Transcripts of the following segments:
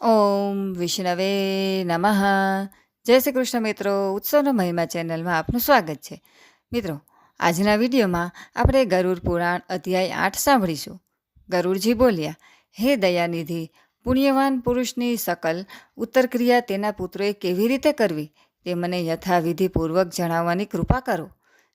ઓમ વિષ્ણવે નમઃ. જય શ્રી કૃષ્ણ મિત્રો, ઉત્સવનો મહિમા ચેનલમાં આપનું સ્વાગત છે. મિત્રો, આજના વિડીયોમાં આપણે ગરુડ પુરાણ અધ્યાય આઠ સાંભળીશું. ગરુડજી બોલ્યા, હે દયાનિધિ, પુણ્યવાન પુરુષની સકલ ઉત્તરક્રિયા તેના પુત્રોએ કેવી રીતે કરવી? તે મને યથાવિધિપૂર્વક જણાવવાની કૃપા કરો.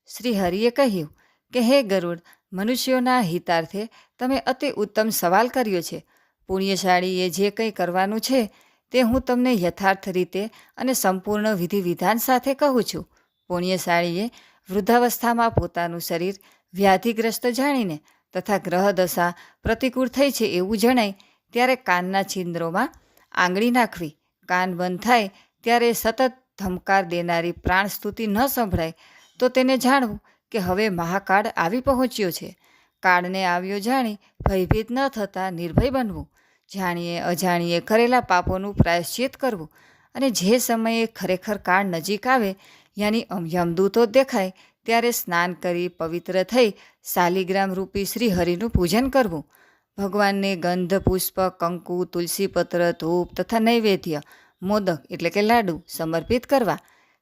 શ્રી હરિએ કહ્યું, કે હે ગરુડ, મનુષ્યોના હિતાર્થે તમે અતિ ઉત્તમ સવાલ કર્યો છે. પુણ્યશાળીએ જે કંઈ કરવાનું છે તે હું તમને યથાર્થ રીતે અને સંપૂર્ણ વિધિ વિધાન સાથે કહું છું. પુણ્યશાળીએ વૃદ્ધાવસ્થામાં પોતાનું શરીર વ્યાધિગ્રસ્ત જાણીને તથા ગ્રહ દશા પ્રતિકૂળ થઈ છે એવું જણાય ત્યારે કાનના છિદ્રોમાં આંગળી નાખવી, કાન બંધ થાય ત્યારે સતત ધમકાર દેનારી પ્રાણ સ્તુતિ ન સંભળાય તો તેને જાણવું કે હવે મહાકાળ આવી પહોંચ્યો છે. કાળને આવ્યો જાણી ભયભીત ન થતાં નિર્ભય બનવું જાણીએ, અજાણીએ કરેલા પાપોનું પ્રાયશ્ચિત કરવું અને જે સમયે ખરેખર કાળ નજીક આવે, યાની યમદૂતો દેખાય, ત્યારે સ્નાન કરી પવિત્ર થઈ શાલિગ્રામ રૂપી શ્રીહરિનું પૂજન કરવું. ભગવાનને ગંધ, પુષ્પ, કંકુ તુલસીપત્ર ધૂપ તથા નૈવેદ્ય, મોદક એટલે કે લાડુ સમર્પિત કરવા.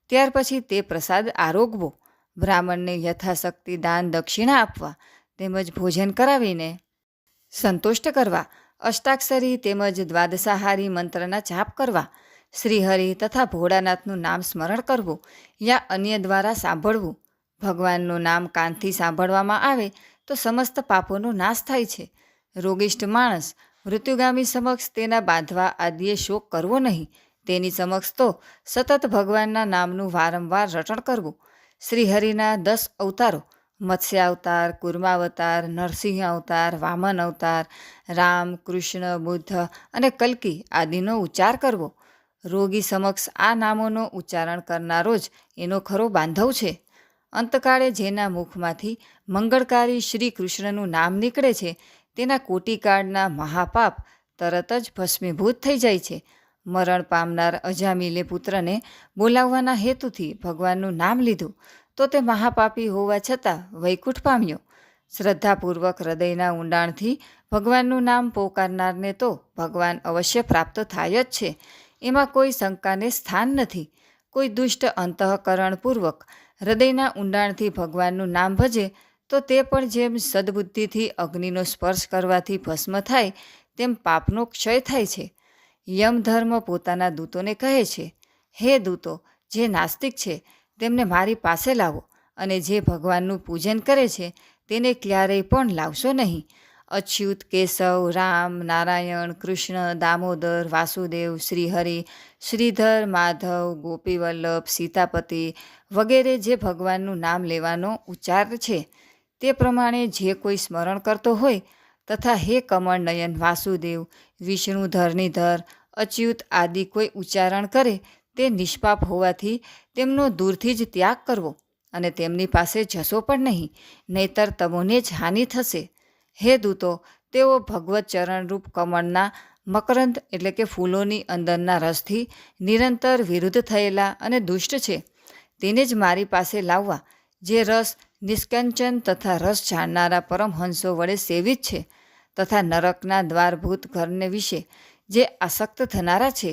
ત્યાર પછી તે પ્રસાદ આરોગવો. બ્રાહ્મણને યથાશક્તિ દાન દક્ષિણા આપવા તેમજ ભોજન કરાવીને સંતુષ્ટ કરવા. અષ્ટાક્ષરી તેમજ દ્વાદશાહારી મંત્રના જાપ કરવા. શ્રીહરિ તથા ભોળાનાથનું નામ સ્મરણ કરવું. યા અન્ય દ્વારા સાંભળવું. ભગવાનનું નામ કાનથી સાંભળવામાં આવે તો સમસ્ત પાપોનો નાશ થાય છે. રોગિષ્ઠ માણસ મૃત્યુગામી સમક્ષ તેના બાંધવા આદિએ શોક કરવો નહીં. તેની સમક્ષ તો સતત ભગવાનના નામનું વારંવાર રટણ કરવું. શ્રીહરિના દસ અવતારો મત્સ્ય અવતાર કુર્માવતાર નરસિંહ અવતાર વામન અવતાર રામ કૃષ્ણ બુદ્ધ અને કલ્કી આદિનો ઉચ્ચાર કરવો। રોગી સમક્ષ આ નામોનો ઉચ્ચારણ કરનારો જ એનો ખરો બાંધવ છે। અંતકાળે જેના મુખમાંથી મંગળકારી શ્રી કૃષ્ણનું નામ નીકળે છે, તેના કોટિકાળના મહાપાપ તરત જ ભસ્મીભૂત થઈ જાય છે। મરણ પામનાર અજામિલે પુત્રને બોલાવવાના હેતુથી ભગવાનનું નામ લીધું। તો તે મહાપાપી હોવા છતાં વૈકુંઠ પામ્યો. શ્રદ્ધાપૂર્વક હૃદયના ઊંડાણથી ભગવાનનું નામ પોકારનારને તો ભગવાન અવશ્ય પ્રાપ્ત થાય જ છે. એમાં કોઈ શંકાને સ્થાન નથી. કોઈ દુષ્ટ અંતઃકરણપૂર્વક હૃદયના ઊંડાણથી ભગવાનનું નામ ભજે, તો તે પણ જેમ સદબુદ્ધિથી અગ્નિનો સ્પર્શ કરવાથી ભસ્મ થાય, તેમ પાપનો ક્ષય થાય છે. યમધર્મ પોતાના દૂતોને કહે છે, હે દૂતો, જે નાસ્તિક છે તેમને મારી પાસે લાવો અને જે ભગવાનનું પૂજન કરે છે તેને ક્યારેય પણ લાવશો નહીં. અચ્યુત, કેશવ, રામ, નારાયણ, કૃષ્ણ, દામોદર, વાસુદેવ, શ્રીહરિ, શ્રીધર, માધવ, ગોપીવલ્લભ, સીતાપતિ વગેરે જે ભગવાનનું નામ લેવાનો ઉચ્ચાર છે તે પ્રમાણે જે કોઈ સ્મરણ કરતો હોય તથા હે કમળ નયન વાસુદેવ, વિષ્ણુ ધરણીધર, અચ્યુત આદિ કોઈ ઉચ્ચારણ કરે તે નિષ્પાપ હોવાથી તેમનો દૂરથી જ ત્યાગ કરવો અને તેમની પાસે જશો પણ નહીં, નહીતર તમોને જ હાનિ થશે. હે દૂતો, તેઓ ભગવત ચરણરૂપ કમળના મકરંદ એટલે કે ફૂલોની અંદરના રસથી નિરંતર વિરુદ્ધ થયેલા અને દુષ્ટ છે. તેને જ મારી પાસે લાવવા, જે રસ નિષ્કંચન તથા રસ જાણનારા પરમહંસો વડે સેવિત છે, તથા નરકના દ્વારભૂત ઘરને વિશે જે આસક્ત થનારા છે.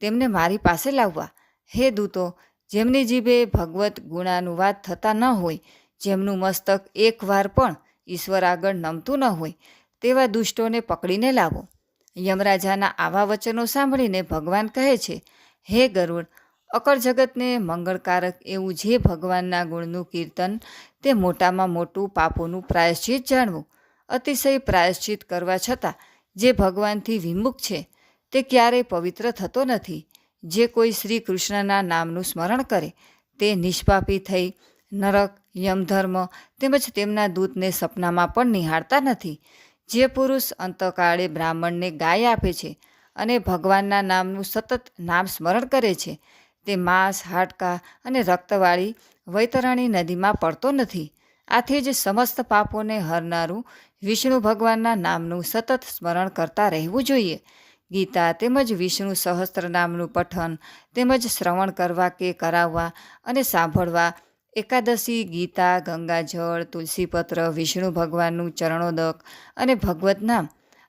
તેમને મારી પાસે લાવવા. હે દૂતો, જેમની જીભે ભગવત ગુણાનુવાદ થતા ન હોય, જેમનું મસ્તક એકવાર પણ ઈશ્વર આગળ નમતું ન હોય, તેવા દુષ્ટોને પકડીને લાવો. યમરાજાના આવા વચનો સાંભળીને ભગવાન કહે છે, હે ગરુડ, અકળ જગતને મંગળકારક એવું જે ભગવાનના ગુણનું કીર્તન, તે મોટામાં મોટું પાપોનું પ્રાયશ્ચિત જાણવું. અતિશય પ્રાયશ્ચિત કરવા છતાં, જે ભગવાનથી વિમુખ છે તે ક્યારેય પવિત્ર થતો નથી. જે કોઈ શ્રી કૃષ્ણના નામનું સ્મરણ કરે, તે નિષ્પાપી થઈ, નરક, યમધર્મ તેમજ તેમના દૂતને સપનામાં પણ નિહાળતા નથી. જે પુરુષ અંતકાળે બ્રાહ્મણને ગાય આપે છે અને ભગવાનના નામનું સતત નામ સ્મરણ કરે છે, તે માંસ, હાડકાં અને રક્તવાળી વૈતરણી નદીમાં પડતો નથી. આથી જ સમસ્ત પાપોને હરનારું વિષ્ણુ ભગવાનના નામનું સતત સ્મરણ કરતા રહેવું જોઈએ. ગીતા તેમજ વિષ્ણુ સહસ્ત્ર નામનું પઠન, તેમજ શ્રવણ કરવા કે કરાવવા અને સાંભળવા, એકાદશી, ગીતા, ગંગાજળ, તુલસીપત્ર, વિષ્ણુ ભગવાનનું ચરણોદક અને ભગવત નામ.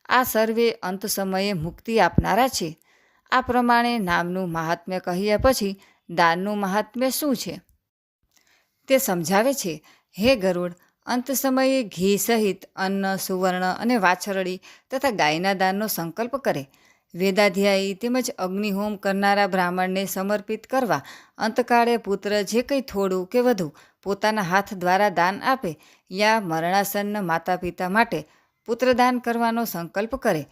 આ સર્વે અંત સમયે મુક્તિ આપનારા છે. આ પ્રમાણે નામનું મહાત્મ્ય કહ્યા પછી દાનનું મહાત્મ્ય શું છે? તે સમજાવે છે, હે ગરુડ, અંત સમયે ઘી સહિત અન્ન, સુવર્ણ અને વાછરડી તથા ગાયના દાનનો સંકલ્પ કરે. વેદાધ્યાયી તેમજ અગ્નિહોમ કરનારા બ્રાહ્મણને સમર્પિત કરવા અંતકાળે પુત્ર જે કંઈ થોડું કે વધુ પોતાના હાથ દ્વારા દાન આપે યા મરણાસન્ન માતા પિતા માટે પુત્રદાન કરવાનો સંકલ્પ કરે,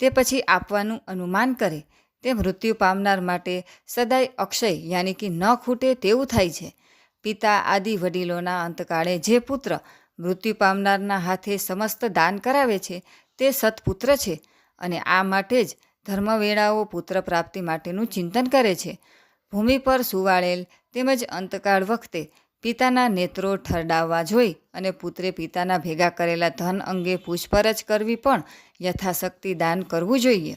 તે પછી આપવાનું અનુમાન કરે, તે મૃત્યુ પામનાર માટે સદાય અક્ષય યાની કે ન ખૂટે તેવું થાય છે. પિતા આદિ વડીલોના અંતકાળે જે પુત્ર મૃત્યુ પામનારના હાથે સમસ્ત દાન કરાવે છે, તે સત્પુત્ર છે અને આ માટે જ ધર્મવેળાઓ પુત્ર પ્રાપ્તિ માટેનું ચિંતન કરે છે. ભૂમિ પર સુવાળેલ તેમજ અંતકાળ વખતે પિતાના નેત્રો ઠરડાવવા જોઈ અને પુત્રે પિતાના ભેગા કરેલા ધન અંગે પૂછપરછ કરવી પણ યથાશક્તિ દાન કરવું જોઈએ.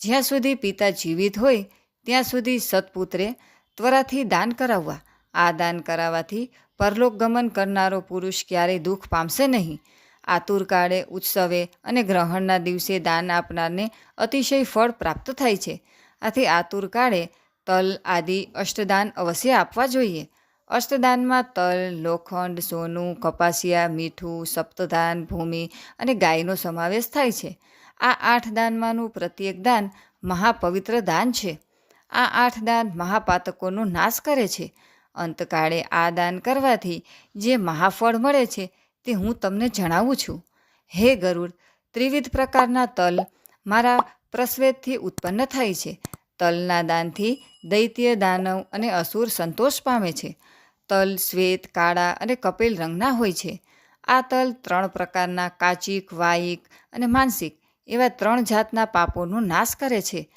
જ્યાં સુધી પિતા જીવિત હોય, ત્યાં સુધી સત્પુત્રે ત્વરાથી દાન કરાવવા. આ દાન કરાવવાથી પરલોક ગમન કરનારો પુરુષ ક્યારેય દુઃખ પામશે નહીં. આતુર કાળે, ઉત્સવે અને ગ્રહણના દિવસે દાન આપનારને અતિશય ફળ પ્રાપ્ત થાય છે. આથી આતુરકાળે તલ આદિ અષ્ટદાન અવશ્ય આપવા જોઈએ. અષ્ટદાનમાં તલ, લોખંડ, સોનું, કપાસિયા, મીઠું, સપ્તદાન, ભૂમિ અને ગાયનો સમાવેશ થાય છે. આ આઠ દાનમાંનું પ્રત્યેક દાન મહાપવિત્ર દાન છે. આ આઠ દાન મહાપાતકોનો નાશ કરે છે. અંતકાળે આ દાન કરવાથી જે મહાફળ મળે છે તે હું તમને જણાવું છું. હે ગરુડ, ત્રિવિધ પ્રકારના તલ મારા પ્રસ્વેદથી ઉત્પન્ન થાય છે. તલના દાનથી દૈત્ય, દાનવ અને અસુર સંતોષ પામે છે. તલ શ્વેત, કાળા અને કપિલ રંગના હોય છે. આ તલ ત્રણ પ્રકારના કાચિક વાયિક અને માનસિક એવા ત્રણ જાતના પાપોનો નાશ કરે છે.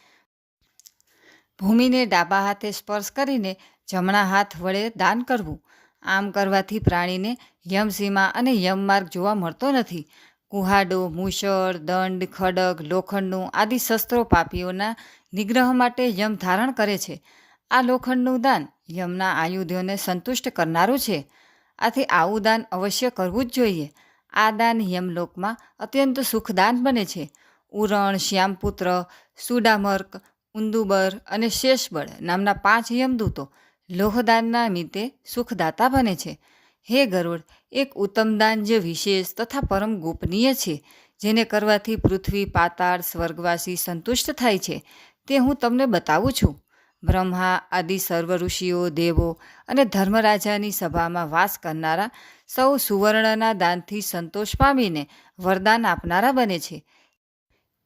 ભૂમિને ડાબા હાથે સ્પર્શ કરીને જમણા હાથ વડે દાન કરવું. આમ કરવાથી પ્રાણીને યમસીમા અને યમમાર્ગ જોવા મળતો નથી. કુહાડો મૂષળ દંડ ખડગ લોખંડનું આદિ શસ્ત્રો પાપીઓના નિગ્રહ માટે યમ ધારણ કરે છે. આ લોખંડનું દાન યમના આયુધ્યોને સંતુષ્ટ કરનારું છે. આથી આવું દાન અવશ્ય કરવું જ જોઈએ. આ દાન યમલોકમાં અત્યંત સુખદાન બને છે. ઉરણ, શ્યામપુત્ર, સુડામર્ક, ઉંદુબર અને શેષબળ નામના પાંચ યમદૂતો લોહદાનના નિમિત્તે સુખદાતા બને છે. હે ગરુડ, એક ઉત્તમ દાન જે વિશેષ તથા પરમ ગોપનીય છે, જેને કરવાથી પૃથ્વી, પાતાળ, સ્વર્ગવાસી સંતુષ્ટ થાય છે, તે હું તમને બતાવું છું. બ્રહ્મા, આદિ સર્વ ઋષિઓ, દેવો અને ધર્મરાજાની સભામાં વાસ કરનારા સૌ સુવર્ણના દાનથી સંતોષ પામીને વરદાન આપનારા બને છે.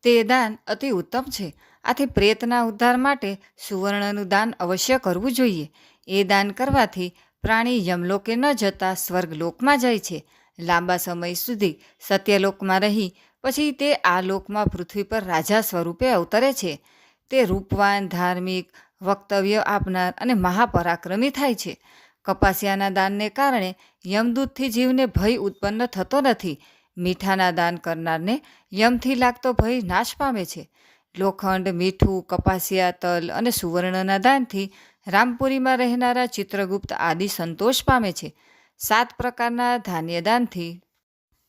તે દાન અતિ ઉત્તમ છે. આથી પ્રેતના ઉદ્ધાર માટે સુવર્ણનું દાન અવશ્ય કરવું જોઈએ. એ દાન કરવાથી પ્રાણી યમલોકે ન જતા સ્વર્ગલોકમાં જાય છે. લાંબા સમય સુધી સત્યલોકમાં રહી, પછી તે આ લોકમાં પૃથ્વી પર રાજા સ્વરૂપે અવતરે છે. તે રૂપવાન, ધાર્મિક, વક્તવ્ય આપનાર અને મહાપરાક્રમી થાય છે. કપાસિયાના દાનને કારણે યમદૂતથી જીવને ભય ઉત્પન્ન થતો નથી. મીઠાના દાન કરનારને યમથી લાગતો ભય નાશ પામે છે. લોખંડ, મીઠું, કપાસિયા, તલ અને સુવર્ણના દાનથી રામપુરીમાં રહેનારા ચિત્રગુપ્ત આદિ સંતોષ પામે છે. સાત પ્રકારના ધાન્યદાનથી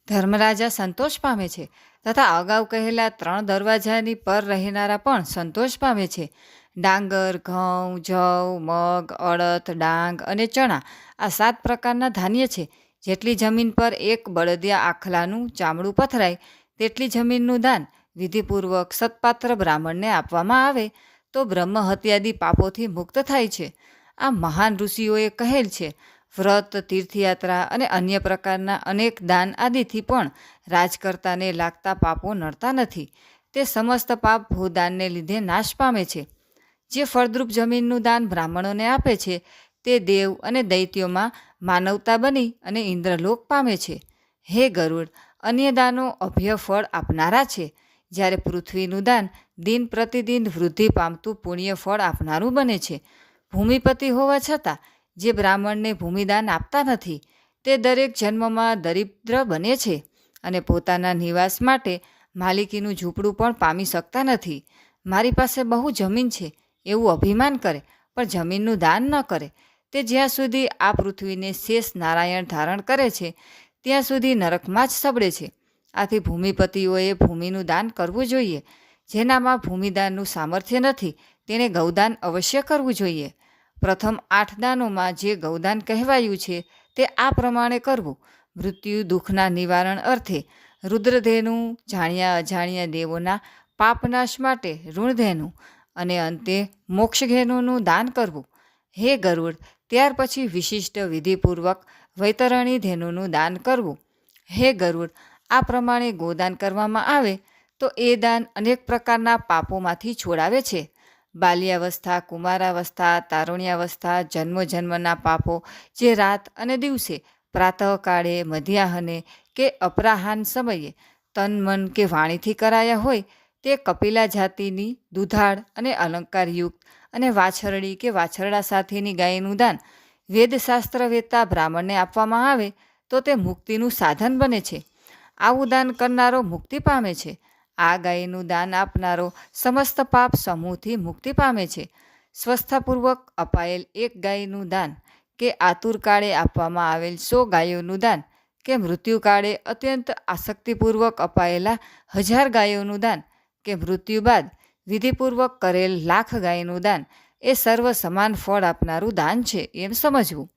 ધર્મરાજા સંતોષ પામે છે તથા અગાઉ કહેલા ત્રણ દરવાજાની પર રહેનારા પણ સંતોષ પામે છે. ડાંગર, ઘઉં, જવ, મગ, અડદ, ડાંગ અને ચણા આ સાત પ્રકારના ધાન્ય છે. જેટલી જમીન પર એક બળદિયા આખલાનું ચામડું પથરાય, તેટલી જમીનનું દાન વિધિપૂર્વક સત્પાત્ર બ્રાહ્મણને આપવામાં આવે. તો બ્રહ્મ હત્યાદી પાપોથી મુક્ત થાય છે. આ મહાન ઋષિઓએ કહેલ છે, વ્રત, તીર્થયાત્રા અને અન્ય પ્રકારના અનેક દાન આદિથી પણ રાજકર્તાને લાગતા પાપો નડતા નથી. તે સમસ્ત પાપ ભૂદાનને લીધે નાશ પામે છે. જે ફળદ્રુપ જમીનનું દાન બ્રાહ્મણોને આપે છે, તે દેવ અને દૈત્યોમાં માનવતા બની અને ઇન્દ્રલોક પામે છે. હે ગરુડ અન્ય દાનો અભ્ય ફળ આપનારા છે. જ્યારે પૃથ્વીનું દાન દિન પ્રતિદિન વૃદ્ધિ પામતું પુણ્ય ફળ આપનારું બને છે. ભૂમિપતિ હોવા છતાં જે બ્રાહ્મણને ભૂમિદાન આપતા નથી, તે દરેક જન્મમાં દરિદ્ર બને છે અને પોતાના નિવાસ માટે માલિકીનું ઝૂંપડું પણ પામી શકતા નથી. મારી પાસે બહુ જમીન છે એવું અભિમાન કરે, પણ જમીનનું દાન ન કરે. તે જ્યાં સુધી આ પૃથ્વીને શેષ નારાયણ ધારણ કરે છે, ત્યાં સુધી નરકમાં જ સબડે છે. આથી ભૂમિપતિઓએ ભૂમિનું દાન કરવું જોઈએ. જેનામાં ભૂમિદાનનું સામર્થ્ય નથી તેણે ગૌદાન અવશ્ય કરવું જોઈએ. પ્રથમ આઠ દાનોમાં જે ગૌદાન કહેવાયું છે, તે આ પ્રમાણે કરવું. મૃત્યુ દુઃખના નિવારણ અર્થે રુદ્રધેનું જાણ્યા અજાણ્યા દેવોના પાપનાશ માટે ઋણધેનું અને અંતે મોક્ષઘેનુનું દાન કરવું. હે ગરુડ, ત્યાર પછી વિશિષ્ટ વિધિપૂર્વક વૈતરણી ધેનુનું દાન કરવું. હે ગરુડ આ પ્રમાણે ગોદાન કરવામાં આવે, તો એ દાન અનેક પ્રકારના પાપોમાંથી છોડાવે છે. બાલ્યાવસ્થા, કુમારાવસ્થા, તારુણ્યાવસ્થા જન્મ જન્મના પાપો જે રાત અને દિવસે, પ્રાતઃકાળે, મધ્યાહને કે અપરાહાન સમયે, તન, મન કે વાણીથી કરાયા હોય, તે કપિલા જાતિની દુધાળ અને અલંકારયુક્ત અને વાછરડી કે વાછરડા સાથેની ગાયનું દાન વેદશાસ્ત્ર વેતા બ્રાહ્મણને આપવામાં આવે, તો તે મુક્તિનું સાધન બને છે. આવું દાન કરનારો મુક્તિ પામે છે. આ ગાયનું દાન આપનારો સમસ્ત પાપ સમૂહથી મુક્તિ પામે છે. સ્વસ્થતાપૂર્વક અપાયેલ એક ગાયનું દાન કે આતુર કાળે આપવામાં આવેલ સો ગાયોનું દાન કે મૃત્યુકાળે અત્યંત આસક્તિપૂર્વક અપાયેલા હજાર ગાયોનું દાન કે મૃત્યુ બાદ વિધિપૂર્વક કરેલ લાખ ગાયનું દાન એ સર્વ સમાન ફળ આપનારું દાન છે એમ સમજવું.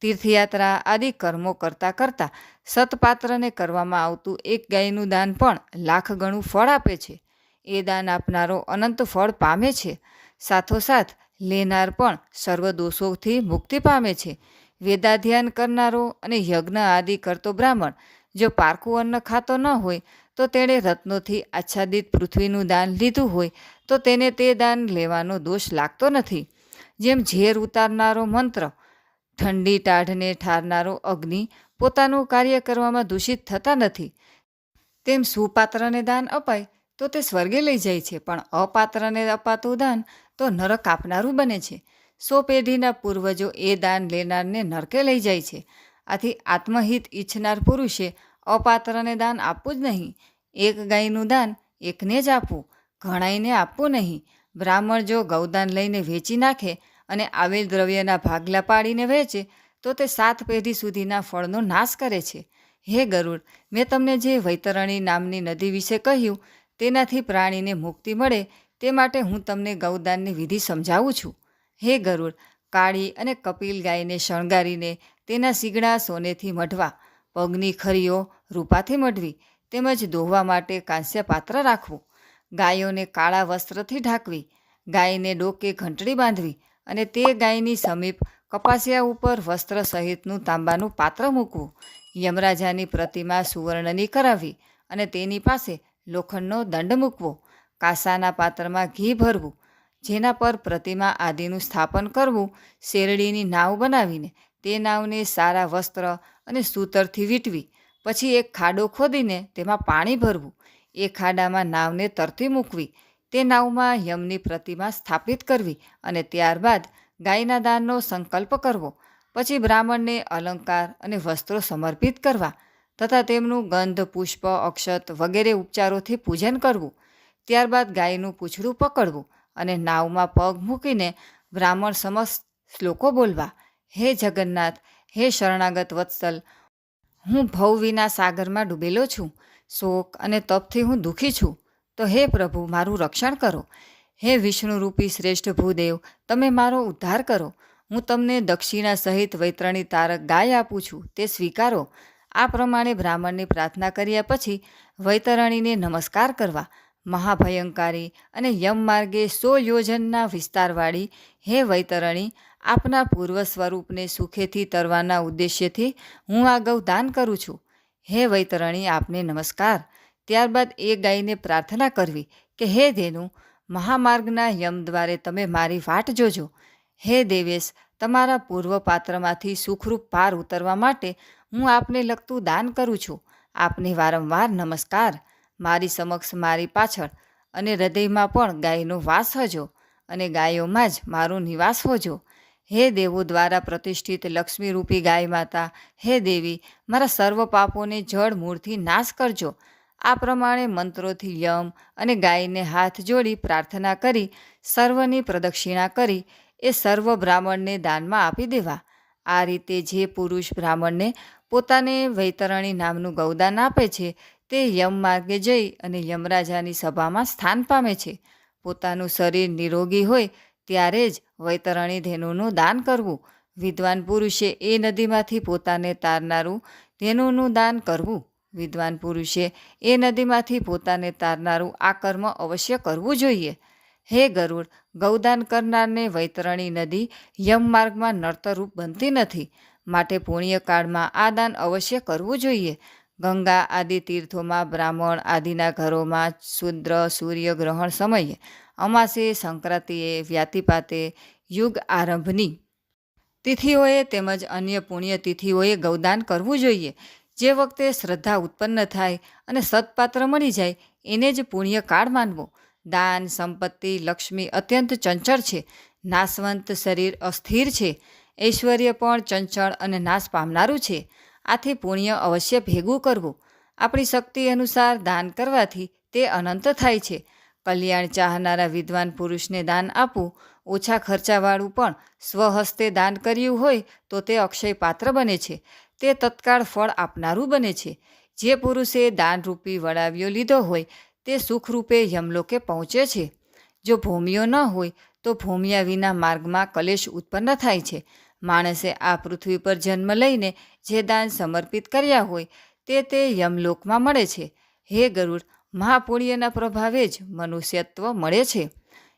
તીર્થયાત્રા આદિ કર્મો કરતાં કરતાં સતપાત્રને કરવામાં આવતું એક ગાયનું દાન પણ લાખ ગણું ફળ આપે છે. એ દાન આપનારો અનંત ફળ પામે છે. સાથોસાથ લેનાર પણ સર્વ દોષોથી મુક્તિ પામે છે. વેદાધ્યાન કરનારો અને યજ્ઞ આદિ કરતો બ્રાહ્મણ જો પારકું અન્ન ખાતો ન હોય, તો તેણે રત્નોથી આચ્છાદિત પૃથ્વીનું દાન લીધું હોય, તો તેને તે દાન લેવાનો દોષ લાગતો નથી. જેમ ઝેર ઉતારનારો મંત્ર, ઠંડી ટાઢને ઠારનારો અગ્નિ પોતાનું કાર્ય કરવામાં દૂષિત થતા નથી. તેમ સુપાત્રને દાન અપાય, તો તે સ્વર્ગે લઈ જાય છે. પણ અપાત્રને અપાતું દાન તો નરક આપનારું બને છે. સો પેઢીના પૂર્વજો એ દાન લેનારને નરકે લઈ જાય છે. આથી આત્મહિત ઈચ્છનાર પુરુષે અપાત્રને દાન આપવું જ નહીં. એક ગાયનું દાન એકને જ આપવું ઘણાઈને આપવું નહીં. બ્રાહ્મણ જો ગૌદાન લઈને વેચી નાખે અને આવેલ દ્રવ્યના ભાગલા પાડીને વેચે તો તે સાત પેઢી સુધીના ફળનો નાશ કરે છે. હે ગરુડ, મેં તમને જે વૈતરણી નામની નદી વિશે કહ્યું, તેનાથી પ્રાણીને મુક્તિ મળે, તે માટે હું તમને ગૌદાનની વિધિ સમજાવું છું. હે ગરુડ, કાળી અને કપિલ ગાયને શણગારીને તેના સીગડા સોનેથી મઢવા, પગની ખરીઓ રૂપાથી મઢવી, તેમજ દોહવા માટે કાંસ્ય પાત્ર રાખવું. ગાયોને કાળા વસ્ત્રથી ઢાંકવી, ગાયને ડોકે ઘંટડી બાંધવી અને તે ગાયની સમીપ કપાસિયા ઉપર વસ્ત્ર સહિતનું તાંબાનું પાત્ર મૂકવું, યમરાજાની પ્રતિમા સુવર્ણની કરાવી અને તેની પાસે લોખંડનો દંડ મૂકવો, કાંસાના પાત્રમાં ઘી ભરવું, જેના પર પ્રતિમા આદિનું સ્થાપન કરવું, શેરડીની નાવ બનાવીને તે નાવને સારા વસ્ત્ર અને સૂતરથી વીંટવી, પછી એક ખાડો ખોદીને તેમાં પાણી ભરવું, એ ખાડામાં નાવને તરતી મૂકવી, તે નાવમાં યમની પ્રતિમા સ્થાપિત કરવી અને ત્યારબાદ ગાયના દાનનો સંકલ્પ કરવો, પછી બ્રાહ્મણને અલંકાર અને વસ્ત્રો સમર્પિત કરવા તથા તેમનું ગંધ, પુષ્પ, અક્ષત વગેરે ઉપચારોથી પૂજન કરવું. ત્યારબાદ ગાયનું પૂંછડું પકડવું અને નાવમાં પગ મૂકીને બ્રાહ્મણ સમસ્ત શ્લોકો બોલવા, હે જગન્નાથ, હે શરણાગત વત્સલ, હું ભવ વિના સાગરમાં ડૂબેલો છું, શોક અને તપથી હું દુઃખી છું. તો હે પ્રભુ, મારું રક્ષણ કરો. હે વિષ્ણુરૂપી શ્રેષ્ઠ ભૂદેવ, તમે મારો ઉદ્ધાર કરો. હું તમને દક્ષિણા સહિત વૈતરણી તારક ગાય આપું છું, તે સ્વીકારો. આ પ્રમાણે બ્રાહ્મણની પ્રાર્થના કર્યા પછી વૈતરણીને નમસ્કાર કરવા. મહાભયંકારી અને યમ માર્ગે સો યોજનના વિસ્તારવાળી હે વૈતરણી, આપના પૂર્વ સ્વરૂપને સુખેથી તરવાના ઉદ્દેશ્યથી હું આ ગૌ દાન કરું છું. હે વૈતરણી, આપને નમસ્કાર. ત્યારબાદ એ ગાયને પ્રાર્થના કરવી કે, હે ધેનુ મહામાર્ગના યમ દ્વારે તમે મારી વાટ જોજો. હે દેવેશ, તમારા પૂર્વ પાત્રમાંથી સુખરૂપ પાર ઉતરવા માટે હું આપને લગતું દાન કરું છું. આપને વારંવાર નમસ્કાર. મારી સમક્ષ મારી પાછળ અને હૃદયમાં પણ ગાયનો વાસ હજો અને ગાયોમાં જ મારો નિવાસ હોજો. હે દેવો દ્વારા પ્રતિષ્ઠિત લક્ષ્મીરૂપી ગાય માતા, હે દેવી, મારા સર્વ પાપોને જળ મૂળથી નાશ કરજો. આ પ્રમાણે મંત્રોથી યમ અને ગાયને હાથ જોડી પ્રાર્થના કરી, સર્વની પ્રદક્ષિણા કરી, એ સર્વ બ્રાહ્મણને દાનમાં આપી દેવા. આ રીતે જે પુરુષ બ્રાહ્મણને પોતાને વૈતરણી નામનું ગૌદાન આપે છે, તે યમ માર્ગે જઈ અને યમરાજાની સભામાં સ્થાન પામે છે. પોતાનું શરીર નિરોગી હોય, ત્યારે જ વૈતરણી ધેનુનું દાન કરવું. વિદ્વાન પુરુષે એ નદીમાંથી પોતાને તારનારું ધેનુનું દાન કરવું. વિદ્વાન પુરુષે એ નદીમાંથી પોતાને તારનારું આ કર્મ અવશ્ય કરવું જોઈએ. હે ગરુડ, ગૌદાન કરનારને વૈતરણી નદી યમ માર્ગમાં નર્તરૂપ બનતી નથી. માટે પુણ્યકાળમાં આ દાન અવશ્ય કરવું જોઈએ. ગંગા આદિ તીર્થોમાં, બ્રાહ્મણ આદિના ઘરોમાં, શુદ્ર સૂર્યગ્રહણ સમયે, અમાસે સંક્રાંતિએ, વ્યાતિપાતે, યુગ આરંભની તિથિઓએ તેમજ અન્ય પુણ્ય તિથિઓએ ગૌદાન કરવું જોઈએ. જે વખતે શ્રદ્ધા ઉત્પન્ન થાય અને સત્પાત્ર મળી જાય, એને જ પુણ્યકાળ માનવો. દાન, સંપત્તિ, લક્ષ્મી અત્યંત ચંચળ છે. નાશવંત શરીર અસ્થિર છે. ઐશ્વર્ય પણ ચંચળ અને નાશ પામનારું છે. આથી પુણ્ય અવશ્ય ભેગું કરવું. આપણી શક્તિ અનુસાર દાન કરવાથી તે અનંત થાય છે. કલ્યાણ ચાહનારા વિદ્વાન પુરુષને દાન આપવું, ઓછા ખર્ચાવાળું પણ સ્વહસ્તે દાન કર્યું હોય તો તે અક્ષય પાત્ર બને છે. તે તત્કાળ ફળ આપનારું બને છે. જે પુરુષે દાનરૂપી વડાવ્યો લીધો હોય, તે સુખરૂપે યમલોકે પહોંચે છે. જો ભૂમિયો ન હોય, તો ભૂમિયા વિના માર્ગમાં કલેશ ઉત્પન્ન થાય છે. માણસે આ પૃથ્વી પર જન્મ લઈને જે દાન સમર્પિત કર્યા હોય, તે તે યમલોકમાં મળે છે. હે ગરુડ, મહાપુણ્યના પ્રભાવે જ મનુષ્યત્વ મળે છે.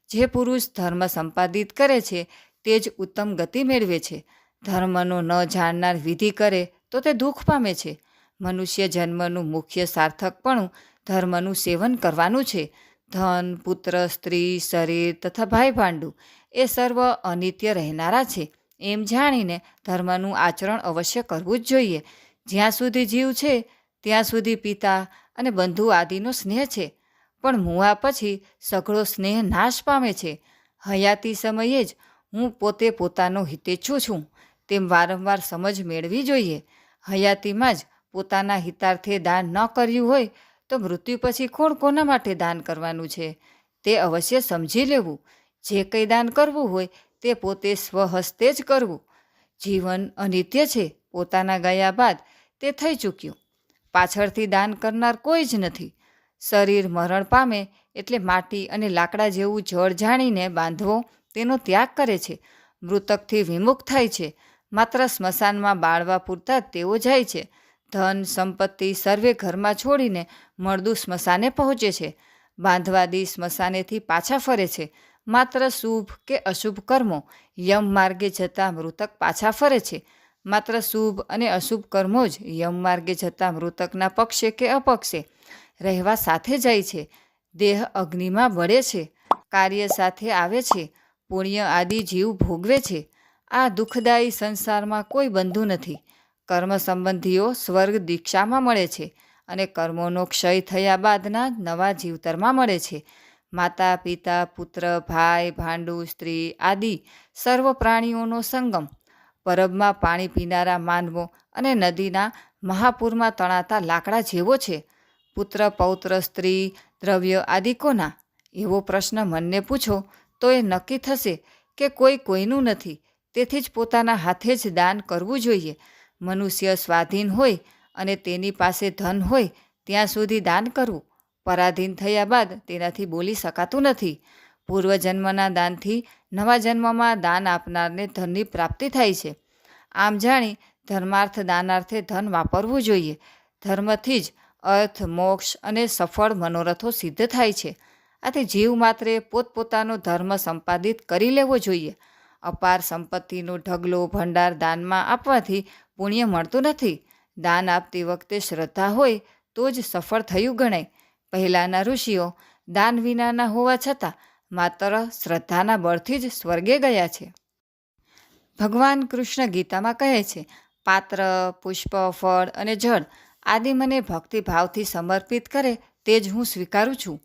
જે પુરુષ ધર્મ સંપાદિત કરે છે, તે જ ઉત્તમ ગતિ મેળવે છે. ધર્મનો ન જાણનાર વિધિ કરે તો તે દુઃખ પામે છે. મનુષ્ય જન્મનું મુખ્ય સાર્થકપણું ધર્મનું સેવન કરવાનું છે. ધન, પુત્ર, સ્ત્રી, શરીર તથા ભાઈ ભાંડુ એ સર્વ અનિત્ય રહેનારા છે. એમ જાણીને ધર્મનું આચરણ અવશ્ય કરવું જ જોઈએ. જ્યાં સુધી જીવ છે, ત્યાં સુધી પિતા અને બંધુ આદિનો સ્નેહ છે. પણ મુવા પછી સઘળો સ્નેહ નાશ પામે છે. હયાતી સમયે જ હું પોતે પોતાનો હિતેચ્છું છું. તેમ વારંવાર સમજ મેળવી જોઈએ. હયાતીમાં જ પોતાના હિતાર્થે દાન ન કર્યું હોય તો મૃત્યુ પછી કોણ કોના માટે દાન કરવાનું છે? તે અવશ્ય સમજી લેવું. જે કંઈ દાન કરવું હોય તે પોતે સ્વહસ્તે જ કરવું. જીવન અનિત્ય છે. પોતાના ગયા બાદ તે થઈ ચૂક્યું. પાછળથી દાન કરનાર કોઈ જ નથી. શરીર મરણ પામે એટલે માટી અને લાકડા જેવું જળ જાણીને બાંધવો તેનો ત્યાગ કરે છે. મૃતકથી વિમુખ થાય છે. માત્ર સ્મશાનમાં બાળવા પૂરતા તેઓ જાય છે. ધન, સંપત્તિ સર્વે ઘરમાં છોડીને મળદું સ્મશાને પહોંચે છે. બાંધવાદી સ્મશાનેથી પાછા ફરે છે. માત્ર શુભ કે અશુભ કર્મો, યમ માર્ગે જતાં મૃતક પાછા ફરે છે. માત્ર શુભ અને અશુભ કર્મો જ યમ માર્ગે જતાં મૃતકના પક્ષે કે અપક્ષે રહેવા સાથે જાય છે. દેહ અગ્નિમાં બળે છે. કાર્ય સાથે આવે છે. પુણ્ય આદિ જીવ ભોગવે છે. આ દુઃખદાયી સંસારમાં કોઈ બંધુ નથી. કર્મ સંબંધીઓ સ્વર્ગ દીક્ષામાં મળે છે અને કર્મોનો ક્ષય થયા બાદના નવા જીવતરમાં મળે છે. માતા, પિતા, પુત્ર, ભાઈ, ભાંડુ, સ્ત્રી આદિ સર્વ પ્રાણીઓનો સંગમ. પરબમાં પાણી પીનારા માનવો અને નદીના મહાપુરમાં તણાતા લાકડા જેવો છે. પુત્ર, પૌત્ર, સ્ત્રી, દ્રવ્ય આદિ કોના? એવો પ્રશ્ન મનને પૂછો તો એ નક્કી થશે કે કોઈ કોઈનું નથી. તેથી જ પોતાના હાથે જ દાન કરવું જોઈએ. મનુષ્ય સ્વાધીન હોય અને તેની પાસે ધન હોય ત્યાં સુધી દાન કરવું. પરાધીન થયા બાદ તેનાથી બોલી શકાતું નથી. પૂર્વજન્મના દાનથી નવા જન્મમાં દાન આપનારને ધનની પ્રાપ્તિ થાય છે. આમ જાણી ધર્માર્થ દાનાર્થે ધન વાપરવું જોઈએ. ધર્મથી જ અર્થ, મોક્ષ અને સફળ મનોરથો સિદ્ધ થાય છે. આથી જીવ માત્રે પોતપોતાનો ધર્મ સંપાદિત કરી લેવો જોઈએ. અપાર સંપત્તિનો ઢગલો ભંડાર દાનમાં આપવાથી પુણ્ય મળતું નથી. દાન આપતી વખતે શ્રદ્ધા હોય તો જ સફળ થયું ગણાય. પહેલાંના ઋષિઓ દાન વિનાના હોવા છતાં માત્ર શ્રદ્ધાના બળથી જ સ્વર્ગે ગયા છે. ભગવાન કૃષ્ણ ગીતામાં કહે છે, પાત્ર, પુષ્પ, ફળ અને જળ આદિ મને ભક્તિભાવથી સમર્પિત કરે તે જ હું સ્વીકારું છું.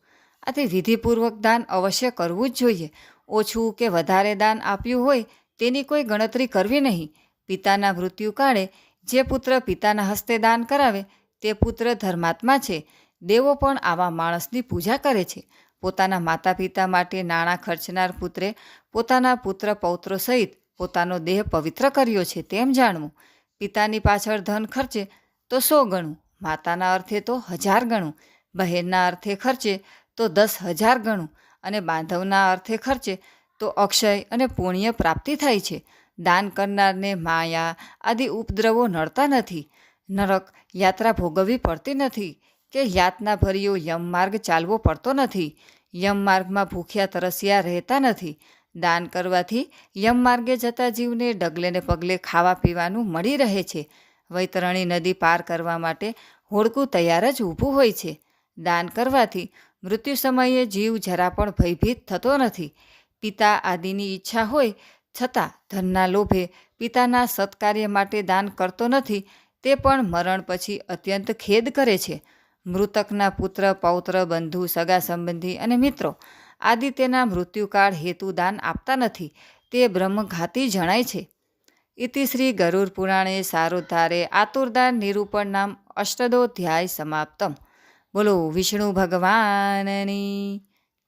આથી વિધિપૂર્વક દાન અવશ્ય કરવું જ જોઈએ. ઓછું કે વધારે દાન આપ્યું હોય તેની કોઈ ગણતરી કરવી નહીં. પિતાના મૃત્યુ કાળે જે પુત્ર પિતાના હસ્તે દાન કરાવે તે પુત્ર ધર્માત્મા છે. દેવો પણ આવા માણસની પૂજા કરે છે. પોતાના માતા પિતા માટે નાણાં ખર્ચનાર પુત્રે પોતાના પુત્ર પૌત્રો સહિત પોતાનો દેહ પવિત્ર કર્યો છે તેમ જાણવું. પિતાની પાછળ ધન ખર્ચે તો સો ગણું, માતાના અર્થે તો હજાર ગણું, બહેનના અર્થે ખર્ચે તો દસ હજાર ગણું અને બાંધવના અર્થે ખર્ચે, તો અક્ષય અને પુણ્ય પ્રાપ્તિ થાય છે. દાન કરનારને માયા આદિ ઉપદ્રવો નડતા નથી. નરક યાત્રા ભોગવવી પડતી નથી કે યાતના ભર્યો યમમાર્ગ ચાલવો પડતો નથી. યમમાર્ગમાં ભૂખ્યા તરસ્યા રહેતા નથી. દાન કરવાથી યમમાર્ગે જતા જીવને ડગલે ને પગલે ખાવા પીવાનું મળી રહે છે. વૈતરણી નદી પાર કરવા માટે હોડકું તૈયાર જ ઊભું હોય છે. દાન કરવાથી મૃત્યુ સમયે જીવ જરા પણ ભયભીત થતો નથી. પિતા આદિની ઈચ્છા હોય છતાં ધનના લોભે પિતાના સત્કાર્ય માટે દાન કરતો નથી, તે પણ મરણ પછી અત્યંત ખેદ કરે છે. મૃતકના પુત્ર, પૌત્ર, બંધુ, સગા સંબંધી અને મિત્રો આદિ તેના મૃત્યુકાળ હેતુ દાન આપતા નથી, તે બ્રહ્મઘાતી જણાય છે. ઇતિ શ્રી ગરુડ પુરાણે સારુધારે આતુરદાન નિરૂપણ નામ અષ્ટદોધ્યાય સમાપ્તમ. બોલો, વિષ્ણુ ભગવાનની.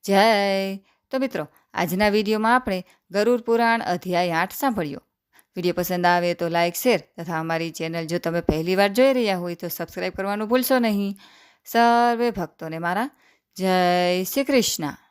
જય. તો મિત્રો, આજના વિડીયોમાં આપણે ગરુડ પુરાણ અધ્યાય આઠ સાંભળ્યો. વીડિયો પસંદ આવે તો લાઇક શેર તથા અમારી ચેનલ જો તમે પહેલી વાર જોઈ રહ્યા હોય તો સબસ્ક્રાઈબ કરવાનું ભૂલશો નહીં. સર્વે ભક્તોને મારા જય શ્રી કૃષ્ણ.